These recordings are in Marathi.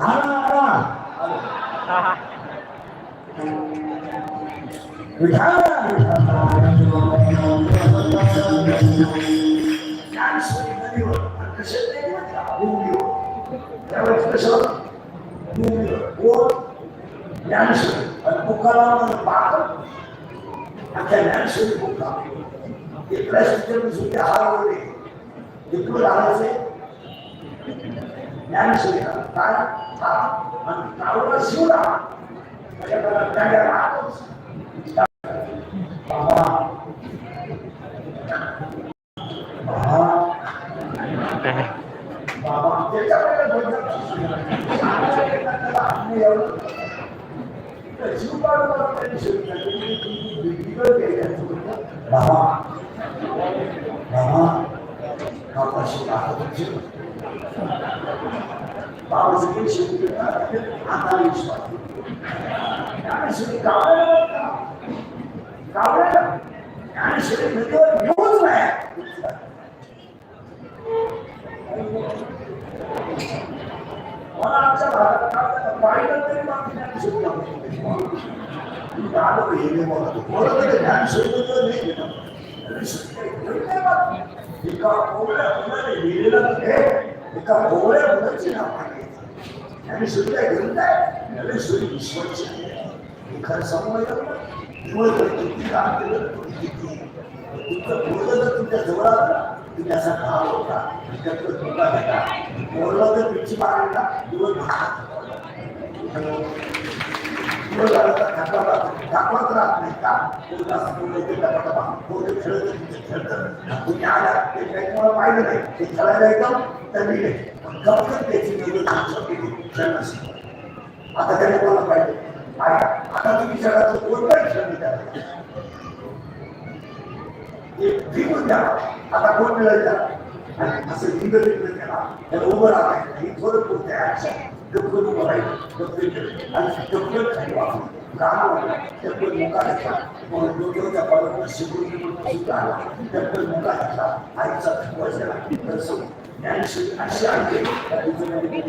आला आला विठाला ज्ञानेश्वरी नदीवर आणि कसे ते విగ్గులు రావాల్సి జ్ఞాన శివుడు కావున శివుడు బాబా బాబా বাংলাদেশের আহত ছিল বাংলাদেশকে সেদিকে আতালি আমি শুধু কাউরে কাউরে আমি শুধু ভিতরে নিউজ নাই ওরা আচ্ছা বাইরের থেকে মানুষ শুধু কাউরে আলো হয়ে গেল ওরা থেকে ধ্যান শুরু করে নিয়ে গেল एका कोवळ्या मुलाने लिहिलेलं हे एका कोवळ्या मुलाची नाव आहे आणि सुद्धा घेऊन काय ज्ञानेश्वरी विश्वाची आहे. एखादं समोर निवड करतो. किती काम केलं? तुम्ही किती? तुमचं बोललं तर तुमच्या जवळ आला त्याचा भाव होता. त्यातलं धोका घेता पोरला जर पिच्ची मारायला दिवस दिवस राहत नाही का खेळत तिथे खेळतं तुम्ही आला ते काही तुम्हाला पाहिलं नाही ते खेळायला येतं तर मी पण त्याची निवड चांगलं आता त्याने मला पाहिजे आता तुम्ही जगाचं कोणताही खेळ नाही त्याला. द्या आता कोण मिळेल त्याला असं लिंग लिंग त्याला त्याला उभं राहायचं आणि थोडं कोणत्या ऍक्शन गपकन उभं राहिलं गपकन केलं आणि गपकन खाली वाचून गाणं वाजलं गपकन मुका घेतला मग डोक्यावरच्या पाण्यावर शिकून शिकून सुद्धा आला गपकन मुका घेतला आईचा थकवा झाला तर सो ज्ञानेश्वरी अशी आहे त्या तिचं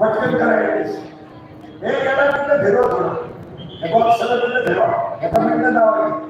पटकन करायचं. हे केलं तिथं फिरव थोडं. हे बघ, सगळं तिथं एका मिनिटात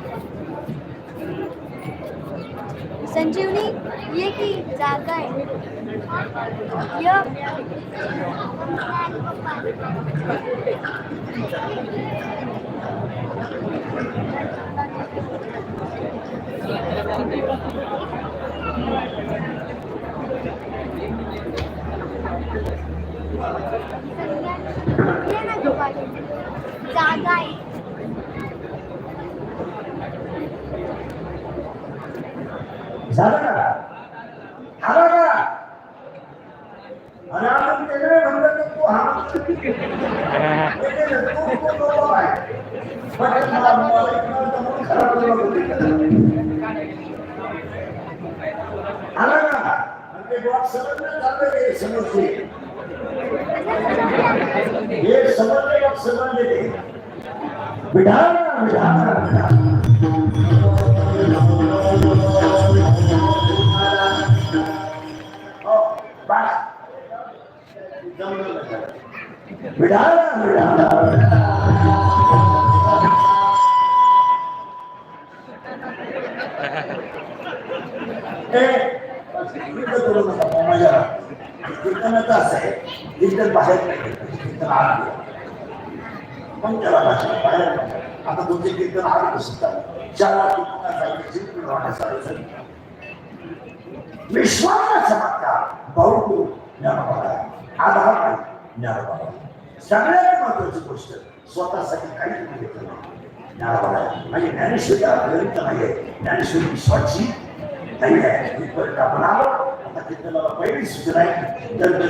संजीवनी ये की जागा आहे य। ये जागा आहे झालं का? आला का? आणि आपण त्याकडे म्हणलं की तू हा. म्हणजे पण आला का? म्हणजे ते box समजलं चाललं समजते हे समजले का समजले ते विधान बिढाना बाहेर नाही आहे. त्याला बाहेर आता तुमचे कीर्तन आत असतात चार कीर्तनासाठी चमत्कार बहु ज्ञान आधार ज्ञान सगळ्यात महत्वाची गोष्ट स्वतःसाठी काही तुम्ही घेतलं नाही. ज्ञानोबा म्हणजे ज्ञानेश्वरी ग्रंथ नाही ज्ञानेश्वरी विश्वाची नाही आहे आपण आलो. आता कीर्तनाला पहिली सूचना आहे. तर